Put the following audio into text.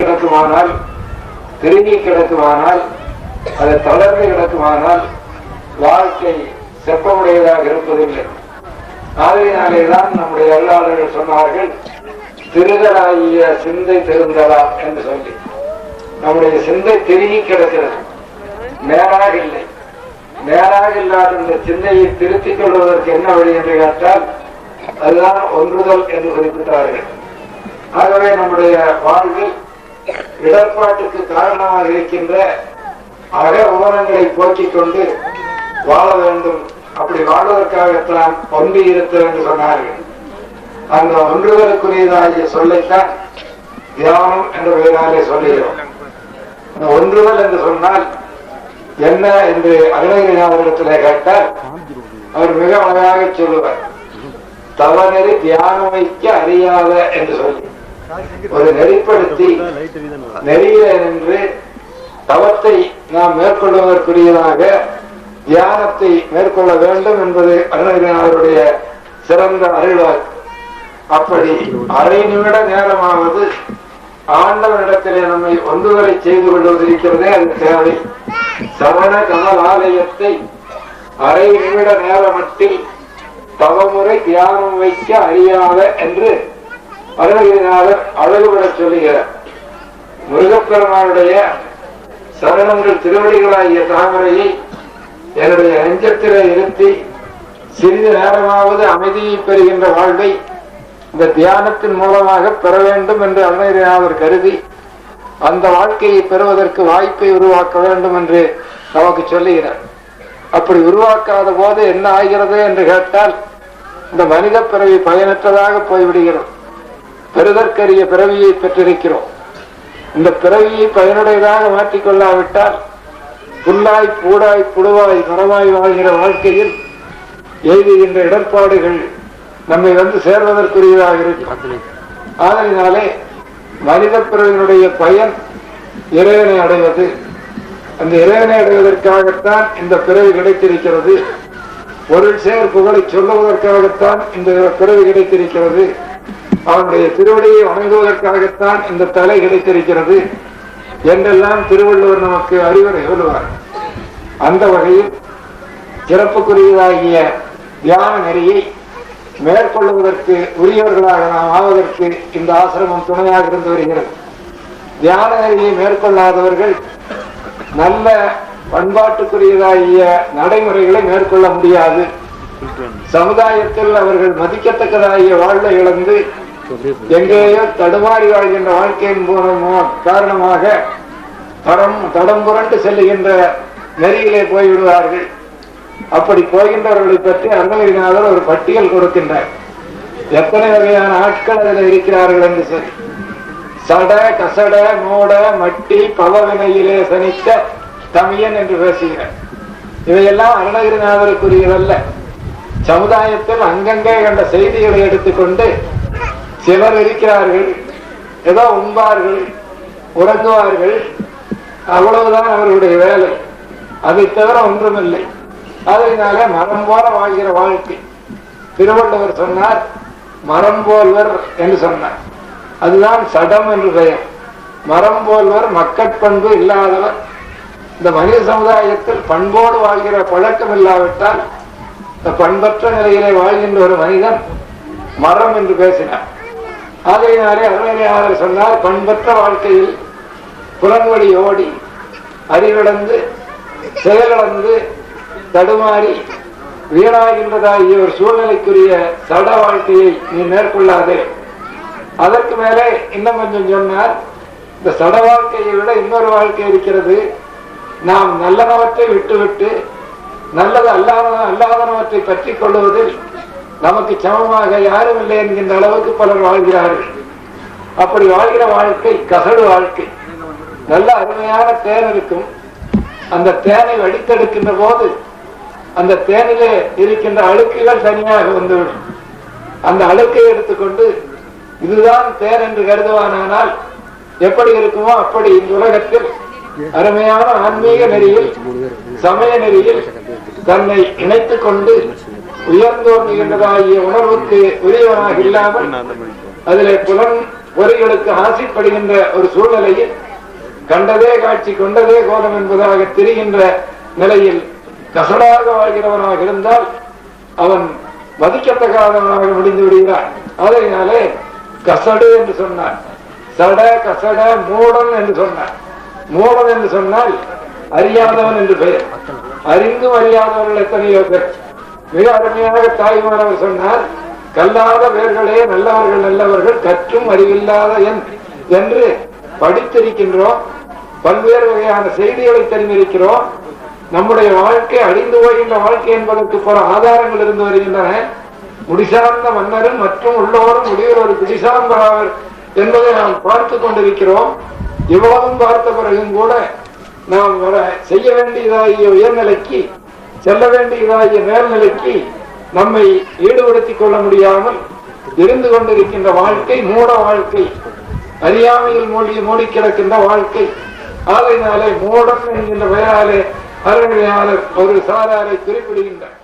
கிடக்குமானால் திரும்பி கிடக்குமானால் அது தளர்ந்து கிடக்குமானால் வாழ்க்கை செப்பமுடையதாக இருப்பதில்லை. ஆகையினாலேதான் நம்முடைய அல்லாளர்கள் சொன்னார்கள் திருதலாகிய சிந்தை திருந்தலா என்று சொல்லி. நம்முடைய சிந்தை திரும்பி கிடக்கிறது. நேராக இல்லை. நேராக இல்லாத இந்த சிந்தையை திருத்திக் கொள்வதற்கு என்ன வழி என்று கேட்டால் அதுதான் ஒன்றுதல் என்று குறிப்பிட்டார்கள். ஆகவே நம்முடைய வாழ்வில் இடர்பாட்டுக்கு காரணமாக இருக்கின்ற அக உமனங்களை போக்கிக் கொண்டு வாழ வேண்டும். அப்படி வாழ்வதற்காகத்தான் ஒன்றி இருக்க என்று சொன்னார்கள். அந்த ஒன்றுதலுக்குரியதாகிய சொல்லைத்தான் தியானம் என்ற பெயராலே சொல்லுகிறோம். இந்த ஒன்றுதல் என்று சொன்னால் என்ன என்று அருணகிரிநாதரிடத்திலே கேட்டால் அவர் மிக அழகாக சொல்லுவார். தவநெறி தியானம் வைக்க அறியாத என்று சொல்லி. ஒரு நெறிப்படுத்தி நெறிய நின்று தவத்தை நாம் மேற்கொள்வதற்குரியதாக தியானத்தை மேற்கொள்ள வேண்டும் என்பது அருணகிரிநாதருடைய சிறந்த அருள்வார் அப்படி அரை நிமிட நேரமாவது ஆண்டவனிடத்திலே நம்மை ஒன்றுவரை செய்து கொள்வது இருக்கிறதே அது தேவை. சமண கமல் ஆலயத்தை அரை நிமிட நேரமட்டில் தவமுறை தியானம் வைக்க அறியாத என்று அழகினாலும் அழகுபட சொல்லுகிறார் முருகப்பெருமானுடைய சரணங்கள் திருவடிகளாகிய தாமரையை என்னுடைய நெஞ்சத்திலே இருத்தி சிறிது நேரமாவது அமைதியை பெறுகின்ற வாழ்வை இந்த தியானத்தின் மூலமாக பெற வேண்டும் என்று அருணகிரிநாதர் கருதி அந்த வாழ்க்கையை பெறுவதற்கு வாய்ப்பை உருவாக்க வேண்டும் என்று நமக்கு சொல்லுகிறார். அப்படி உருவாக்காத போது என்ன ஆகிறது என்று கேட்டால் இந்த மனித பிறவி பயனற்றதாக போய்விடுகிறோம் பெறுதற்கரிய பிறவியை பெற்றிருக்கிறோம். இந்த பிறவியை பயனுடையதாக மாற்றிக்கொள்ளாவிட்டால் புல்லாய் பூடாய் புழுவாய் மரமாய் வாழ்கிற வாழ்க்கையில் எய்துகின்ற இடர்பாடுகள் நம்மை வந்து சேர்வதற்குரியதாக இருக்கும். ஆதலினாலே மனித பிறவினுடைய பயன் இறைவனை அடைவது அந்த இறைவனை அடைவதற்காகத்தான் இந்த பிறவி கிடைத்திருக்கிறது. பொருள் சேர் புகழை சொல்லுவதற்காகத்தான் இந்த பிறவி கிடைத்திருக்கிறது. அவனுடைய திருவடியை வணங்குவதற்காகத்தான் இந்த தலை கிடைத்திருக்கிறது என்றெல்லாம் திருவள்ளுவர் நமக்கு அறிவுரை சொல்லுவார். அந்த வகையில் சிறப்புக்குரியதாகிய தியான நெறியை மேற்கொள்வதற்கு உரியவர்களாக நாம் ஆவதற்கு இந்த ஆசிரமம் துணையாக இருந்து வருகிறது. தியான நெறியை மேற்கொள்ளாதவர்கள் நல்ல பண்பாட்டுக்குரியதாகிய நடைமுறைகளை மேற்கொள்ள முடியாது. சமுதாயத்தில் அவர்கள் மதிக்கத்தக்கதாகிய வாழ்வை இழந்து எங்கேயோ தடுமாறி வாழ்கின்ற வாழ்க்கையின் மூலமோ காரணமாக தடம் தடம் புரண்டு செல்லுகின்ற நெறியிலே போய்விடுவார்கள். அப்படி போகின்றவர்களை பற்றி அருணகிரிநாதர் ஒரு பட்டியல் கொடுக்கின்றார். எத்தனை வகையான ஆட்கள் அதில் இருக்கிறார்கள் என்று சொல்லி சட கசட மூட மட்டி பவவினையிலே சனித்த தமியன் என்று பேசுகிறார். இவையெல்லாம் அருணகிரிநாதருக்குரியதல்ல. சமுதாயத்தில் அங்கங்கே கண்ட செய்திகளை எடுத்துக்கொண்டு சிலர் இருக்கிறார்கள் ஏதோ உண்பார்கள் உறங்குவார்கள். அவ்வளவுதான் அவர்களுடைய வேலை. அதை தவிர ஒன்றுமில்லை. அதனால மரம் போல வாழ்கிற வாழ்க்கை. திருவள்ளுவர் சொன்னார் மரம் போல்வர் என்று சொன்னார். அதுதான் சடம் என்று பெயர். மரம் போல்வர் மக்கட்பண்பு இல்லாதவர். இந்த மனித சமுதாயத்தில் பண்போடு வாழ்கிற பழக்கம் இல்லாவிட்டால் இந்த பண்பற்ற நிலையிலே வாழ்கின்ற ஒரு மனிதன் மரம் என்று பேசினார். ஆகையினாலே அருமையாளர் சொன்னார் பண்பற்ற வாழ்க்கையில் புலன்வழி ஓடி அறிவிழந்து செயலிழந்து தடுமாறி வீணாகின்றதாகிய ஒரு சூழ்நிலைக்குரிய சட வாழ்க்கையை நீ மேற்கொள்ளாதே. அதற்கு மேலே இன்னும் கொஞ்சம் சொன்னார் இந்த சட வாழ்க்கையை விட இன்னொரு வாழ்க்கை இருக்கிறது. நாம் நல்லனவற்றை விட்டுவிட்டு நல்லது அல்லாத அல்லாதனவற்றை பற்றி கொள்வதில் நமக்கு சமமாக யாரும் இல்லை என்கின்ற அளவுக்கு பலர் வாழ்கிறார்கள். அப்படி வாழ்கிற வாழ்க்கை கசடு வாழ்க்கை. நல்ல அருமையான தேன் இருக்கும். அந்த தேனை வடித்தெடுக்கின்ற போது அந்த தேனிலே இருக்கின்ற அழுக்குகள் தனியாக வந்துவிடும். அந்த அழுக்கை எடுத்துக்கொண்டு இதுதான் தேன் என்று கருதுவானால் எப்படி இருக்குமோ அப்படி இந்த உலகத்தில் அருமையான ஆன்மீக நெறியில் சமய நெறியில் தன்னை இணைத்துக் கொண்டு உயர்ந்தோர் நிகழ்ந்ததாகிய உணர்வுக்கு உரியவனாக இல்லாமல் அதிலே புலன் பொறிகளுக்கு ஆசைப்படுகின்ற ஒரு சூழ்நிலையில் கண்டதே காட்சி கொண்டதே கோலம் என்பதாக தெரிகின்ற நிலையில் கசடாக வாழ்கிறவனாக இருந்தால் அவன் மதிக்கத்தகாதவனாக முடிந்து விடுகிறான். அதனாலே கசடு என்று சொன்னான். சட கசட மூடன் என்று சொன்னான். மூடன் என்று சொன்னால் அறியாதவன் என்று பெயர். அறிந்தும் அறியாதவர்கள் எத்தனையோ பேர். மிக அருமையாக தாய்மானவர் சொன்னார் கல்லாத பேர்களே நல்லவர்கள் நல்லவர்கள் கற்றும் அறிவில்லாத என் என்று படித்திருக்கின்றோம். பல்வேறு வகையான செய்திகளை தெரிந்திருக்கிறோம். நம்முடைய வாழ்க்கை அழிந்து போகின்ற வாழ்க்கை என்பதற்கு பல ஆதாரங்கள் இருந்து வருகின்றன. முடிசார்ந்த மன்னரும் மற்றும் உள்ளோரும் முடிவில் ஒரு பிடிசார்ந்தவர் என்பதை நாம் பார்த்து கொண்டிருக்கிறோம். இவ்வளவும் பார்த்த பிறகும் கூட நாம் வர செய்ய வேண்டியதாகிய உயர்நிலைக்கு செல்ல வேண்டியதாகிய மேல்நிலைக்கு நம்மை ஈடுபடுத்திக் கொள்ள முடியாமல் இருந்து கொண்டிருக்கின்ற வாழ்க்கை மூட வாழ்க்கை அறியாமையில் மூழ்கி மூடி கிடக்கின்ற வாழ்க்கை. ஆலையினாலே மூடம் என்கின்ற பெயராலே அறநிலையாளர் ஒரு சாராரை குறிப்பிடுகின்றார்.